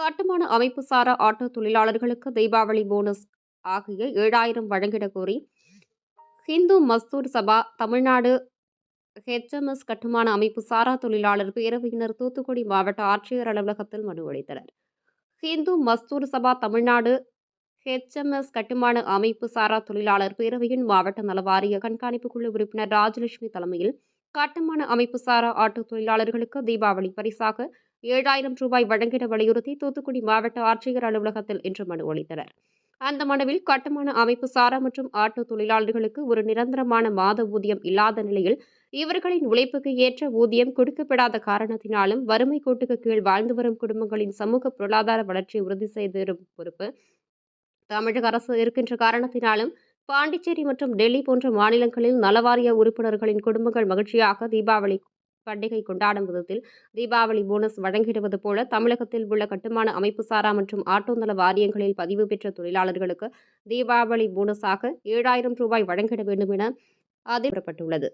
கட்டுமான அமைப்பு சாரா ஆட்டோ தொழிலாளர்களுக்கு தீபாவளி போனஸ். ஆகிய ஏழாயிரம் வழங்கிட கோரி Hindu Mazdoor Sabha Tamil Nadu H M S கட்டுமான அமைப்பு சாரா தொழிலாளர் பேரவையினர் தூத்துக்குடி மாவட்ட ஆட்சியர் அலுவலகத்தில் மனு அளித்தனர். Hindu Mazdoor Sabha Tamil Nadu H M S கட்டுமான அமைப்பு சாரா தொழிலாளர் பேரவையின் மாவட்ட நலவாரிய கண்காணிப்பு குழு உறுப்பினர் ராஜலட்சுமி தலைமையில் கட்டுமான அமைப்பு சாரா ஆட்டோ தொழிலாளர்களுக்கு தீபாவளி பரிசாக ஏழாயிரம் ரூபாய் வழங்கிட வலியுறுத்தி தூத்துக்குடி மாவட்ட ஆட்சியர் அலுவலகத்தில் இன்று மனு அளித்தனர். அந்த மனுவில் கட்டுமான அமைப்பு சாரா மற்றும் ஆட்டோ தொழிலாளர்களுக்கு ஒரு நிரந்தரமான மாத ஊதியம் இல்லாத நிலையில் இவர்களின் உழைப்புக்கு ஏற்ற ஊதியம் கொடுக்கப்படாத காரணத்தினாலும் வறுமை கோட்டுக்கு கீழ் வாழ்ந்து வரும் குடும்பங்களின் சமூக பொருளாதார வளர்ச்சியை உறுதி செய்திடும் பொறுப்பு தமிழக அரசு இருக்கின்ற காரணத்தினாலும் பாண்டிச்சேரி மற்றும் டெல்லி போன்ற மாநிலங்களில் நலவாரிய உறுப்பினர்களின் குடும்பங்கள் மகிழ்ச்சியாக தீபாவளி பண்டிகை கொண்டாடும் விதத்தில் தீபாவளி போனஸ் வழங்கிடுவது போல தமிழகத்தில் உள்ள கட்டுமான அமைப்பு சாரா மற்றும் ஆட்டோந்தள வாரியங்களில் பதிவு பெற்ற தொழிலாளர்களுக்கு தீபாவளி போனஸாக ஏழாயிரம் ரூபாய் வழங்கிட வேண்டும் என அதில் கூறப்பட்டுள்ளது